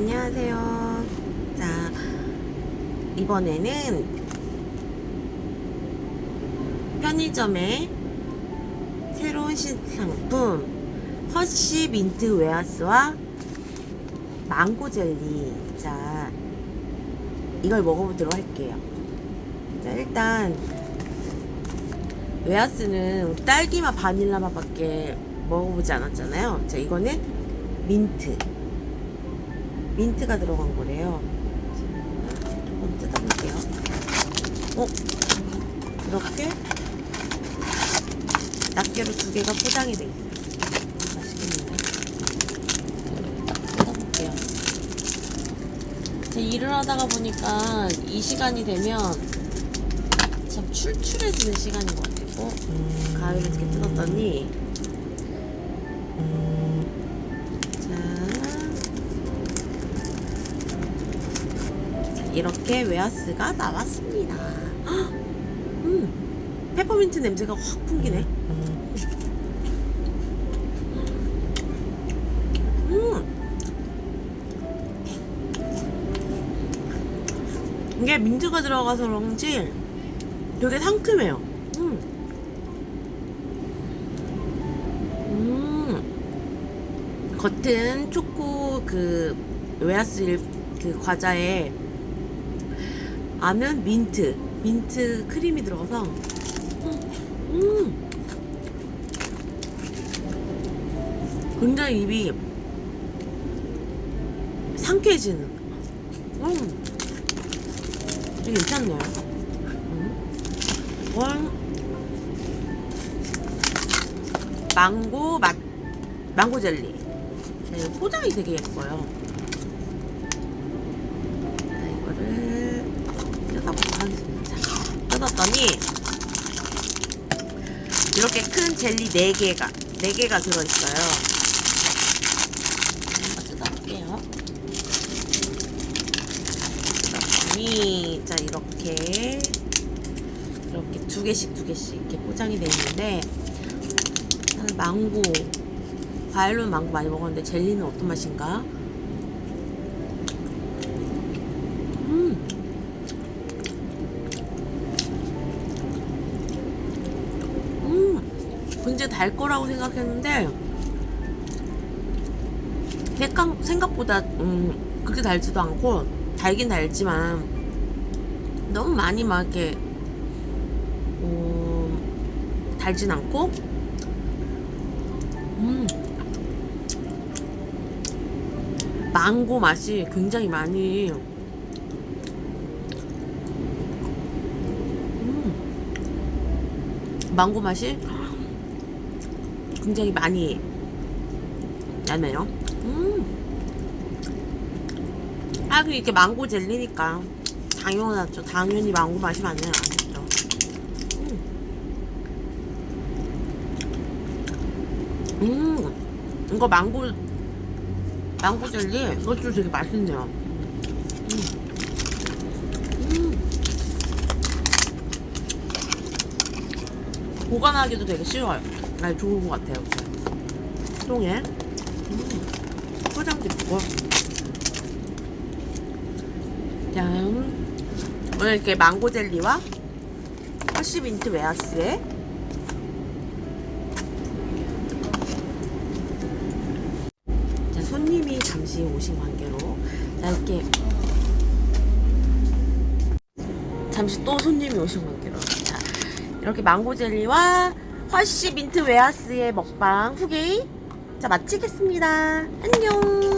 안녕하세요. 자, 이번에는 편의점의 새로운 신상품 허쉬 민트 웨하스와 망고 젤리. 자, 이걸 먹어보도록 할게요. 자, 일단 웨하스는 딸기맛 바닐라 맛밖에 먹어보지 않았잖아요. 자, 이거는 민트. 민트가 들어간 거래요. 한번 뜯어볼게요. 어? 이렇게 낱개로 두 개가 포장이 돼 있어요. 일을 하다가 보니까 이 시간이 되면 참 출출해지는 시간인 것 같아요. 어? 가위를 이렇게 뜯었더니 자, 이렇게 웨하스가 나왔습니다. 헉! 음, 페퍼민트 냄새가 확 풍기네. 음. 이게 민트가 들어가서 그런지 되게 상큼해요. 음. 음. 겉은 초코 그 웨하스 그 과자에 안은 민트 민트 크림이 들어가서 음. 굉장히 입이 상쾌해지는 음. 되게 괜찮네요 음. 이건 망고 맛 망고 젤리 자, 이거 포장이 되게 예뻐요 자, 이거를 뜯어보도록 하겠습니다. 뜯었더니 이렇게 큰 젤리 4개가 4개가 들어있어요. 뜯어볼게요. 자 이렇게 이렇게 두 개씩 두 개씩 이렇게 포장이 되어 있는데 망고 과일로는 망고 많이 먹었는데 젤리는 어떤 맛인가? 음 음, 굉장히 달 거라고 생각했는데 생각, 생각보다 음, 그렇게 달지도 않고 달긴 달지만 너무 많이 막 이렇게 음, 달진 않고 음, 망고 맛이 굉장히 많이 음, 망고 맛이 굉장히 많이 나네요. 음. 아, 그 이렇게 망고 젤리니까 당연하죠. 당연히 망고 맛이 많네요. 아시죠? 음. 음, 이거 망고 망고 젤리 이것도 되게 맛있네요. 음. 음. 보관하기도 되게 쉬워요. 아, 좋은 것 같아요. 통에 음. 포장도 있고. 다음 오늘 이렇게 망고 젤리와 허쉬 민트 웨하스에 자, 손님이 잠시 오신 관계로 자, 이렇게 잠시 또 손님이 오신 관계로 자, 이렇게 망고 젤리와 허쉬 민트 웨하스의 먹방 후기 자 마치겠습니다. 안녕.